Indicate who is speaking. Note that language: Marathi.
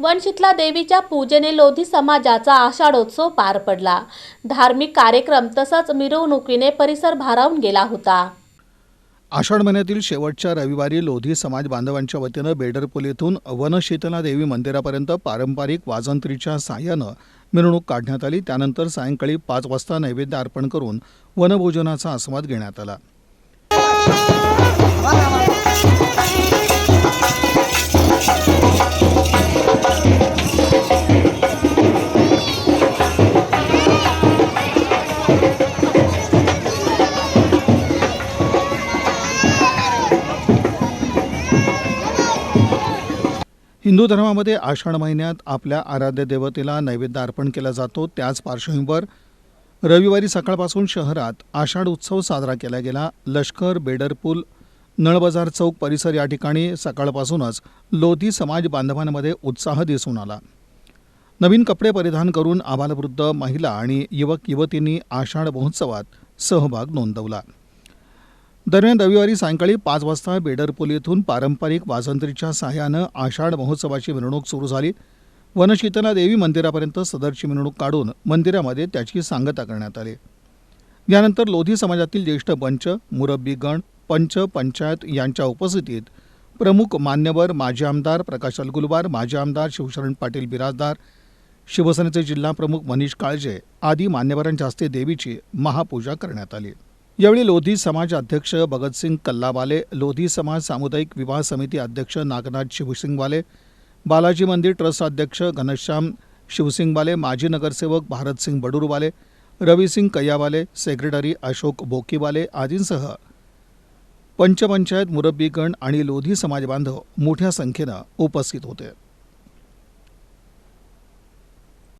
Speaker 1: वनशितला देवीच्या पूजेने लोधी समाजाचा आषाढोत्सव पार पडला. धार्मिक कार्यक्रम तसंच मिरवणुकीने परिसर भारावून गेला होता.
Speaker 2: आषाढ महिन्यातील शेवटच्या रविवारी लोधी समाज बांधवांच्या वतीनं बेडरपूल येथून वनशीतला देवी मंदिरापर्यंत पारंपरिक वाजंत्रीच्या साह्यानं मिरवणूक काढण्यात आली. त्यानंतर सायंकाळी पाच वाजता नैवेद्य अर्पण करून वनभोजनाचा आस्वाद घेण्यात आला. हिंदू धर्मामध्ये आषाढ महिन्यात आपल्या आराध्य देवतेला नैवेद्य अर्पण केला जातो. त्याच पार्श्वभूमीवर रविवारी सकाळपासून शहरात आषाढ उत्सव साजरा केला गेला. लष्कर बेडरपूल नळबाजार चौक परिसर या ठिकाणी सकाळपासूनच लोधी समाज बांधवांमध्ये उत्साह दिसून आला. नवीन कपडे परिधान करून आबालवृद्ध महिला आणि युवक युवतींनी आषाढ महोत्सवात सहभाग नोंदवला. दरम्यान रविवारी सायंकाळी पाच वाजता बेडरपोली येथून पारंपरिक वाजंत्रीच्या सहाय्यानं आषाढ महोत्सवाची मिरवणूक सुरू झाली. वनशीतला देवी मंदिरापर्यंत सदरची मिरवणूक काढून मंदिरामध्ये त्याची सांगता करण्यात आली. यानंतर लोधी समाजातील ज्येष्ठ पंच मुरब्बीगण पंच पंचायत यांच्या उपस्थितीत प्रमुख मान्यवर माजी आमदार प्रकाश अलगुलवार माजी आमदार शिवशरण पाटील बिराजदार शिवसेनेचे जिल्हा प्रमुख मनीष काळजे आदी मान्यवरांच्या हस्ते देवीची महापूजा करण्यात आली. यावेळी लोधी समाज अध्यक्ष भगतसिंग कल्लावाले लोधी समाज सामुदायिक विवाह समिती अध्यक्ष नागनाथ शिवसिंगवाले बालाजी मंदिर ट्रस्ट अध्यक्ष घनश्याम शिवसिंगवाले माजी नगरसेवक भारतसिंग बडूरवाले रविसिंग कैयावाले सेक्रेटरी अशोक बोकीवाले आदींसह पंचपंचायत मुरब्बीगण आणि लोधी समाज बांधव मोठ्या संख्येनं उपस्थित होते.